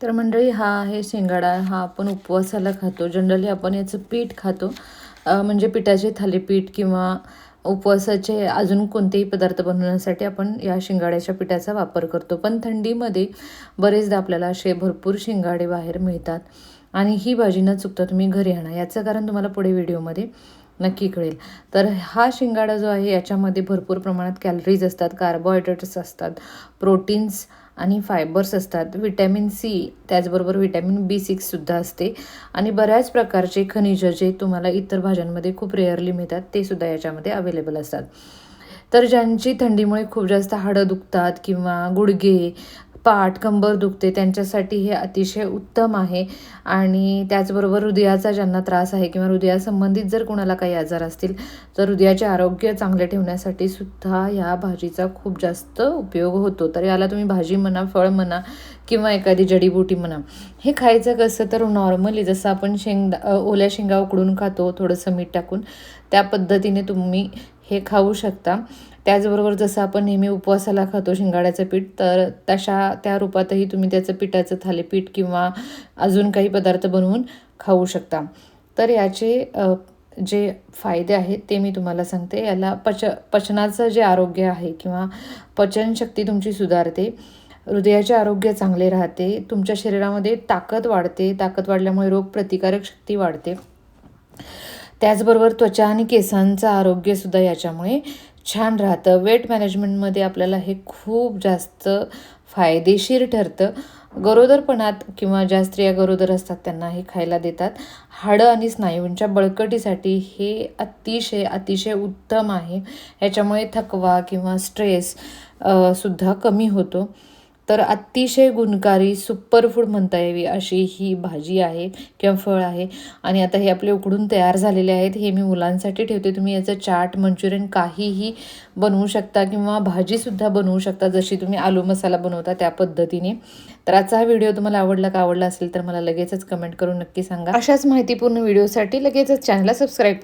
तर मंडळी हा आहे शिंगाडा. हा आपण उपवासाला खातो. जनरली आपण याचं पीठ खातो. म्हणजे पिठाचे थालीपीठ किंवा उपवासाचे अजून कोणतेही पदार्थ बनवण्यासाठी आपण या शिंगाड्याच्या पिठाचा वापर करतो. पण थंडीमध्ये बरेचदा आपल्याला असे भरपूर शिंगाडे बाहेर मिळतात आणि ही भाजी न चुकता तुम्ही घरी आणा. याचं कारण तुम्हाला पुढे व्हिडिओमध्ये नक्की कळेल. तर हा शिंगाडा जो आहे याच्यामध्ये भरपूर प्रमाणात कॅलरीज असतात कार्बोहायड्रेट्स असतात प्रोटीन्स आणि फायबर्स असतात विटॅमिन सी त्याचबरोबर विटॅमिन बी सिक्ससुद्धा असते. आणि बऱ्याच प्रकारचे खनिज जे तुम्हाला इतर भाज्यांमध्ये खूप रेअरली मिळतात ते सुद्धा याच्यामध्ये अवेलेबल असतात. तर ज्यांची थंडीमुळे खूप जास्त हाडं दुखतात किंवा गुडघे पाठ कंबर दुखते त्यांच्यासाठी हे अतिशय उत्तम आहे. आणि त्याचबरोबर हृदयाचा ज्यांना त्रास आहे किंवा हृदयासंबंधित जर कोणाला काही आजार असतील तर हृदयाचे आरोग्य चांगले ठेवण्यासाठी सुद्धा या भाजीचा खूप जास्त उपयोग होतो. तर याला तुम्ही भाजी म्हणा फळ म्हणा किंवा एखादी जडीबुटी म्हणा हे खायचं कसं तर नॉर्मली जसं आपण शेंगदा ओल्या शेंगा उकडून खातो थोडंसं मीठ टाकून त्या पद्धतीने तुम्ही हे खाऊ शकता. त्याचबरोबर जसं आपण नेहमी उपवासाला खातो शिंगाड्याचं पीठ तर तशा त्या रूपातही तुम्ही त्याचं पिठाचं थालीपीठ किंवा अजून काही पदार्थ बनवून खाऊ शकता. तर याचे जे फायदे आहेत ते मी तुम्हाला सांगते. याला पच पचनाचं जे आरोग्य आहे किंवा पचनशक्ती तुमची सुधारते. हृदयाचे आरोग्य चांगले राहते तुमच्या शरीरामध्ये ताकद वाढते ताकद वाढल्यामुळे रोगप्रतिकारक शक्ती वाढते. त्याचबरोबर त्वचा आणि केसांचं आरोग्यसुद्धा याच्यामुळे छान राहतं. वेट मॅनेजमेंटमध्ये आपल्याला हे खूप जास्त फायदेशीर ठरतं. गरोदरपणात किंवा ज्या स्त्रिया गरोदर असतात त्यांना हे खायला देतात. हाडं आणि स्नायूंच्या बळकटीसाठी हे अतिशय अतिशय उत्तम आहे. याच्यामुळे थकवा किंवा स्ट्रेस सुद्धा कमी होतो. तर अतिशय गुणकारी सुपर फूड म्हणता यावी अशी ही भाजी आहे किंवा फळ आहे. आणि आता हे आपले उकडून तयार झालेले आहेत. हे मी मुलांसाठी ठेवते. तुम्ही याचं चाट मंचुरियन काहीही बनवू शकता किंवा भाजीसुद्धा बनवू शकता. जशी तुम्ही आलू मसाला बनवता त्या पद्धतीने. तर आजचा हा व्हिडिओ तुम्हाला आवडला का आवडला असेल तर मला लगेचच कमेंट करून नक्की सांगा. अशाच माहितीपूर्ण व्हिडिओसाठी लगेचच चॅनलला सबस्क्राईब करा.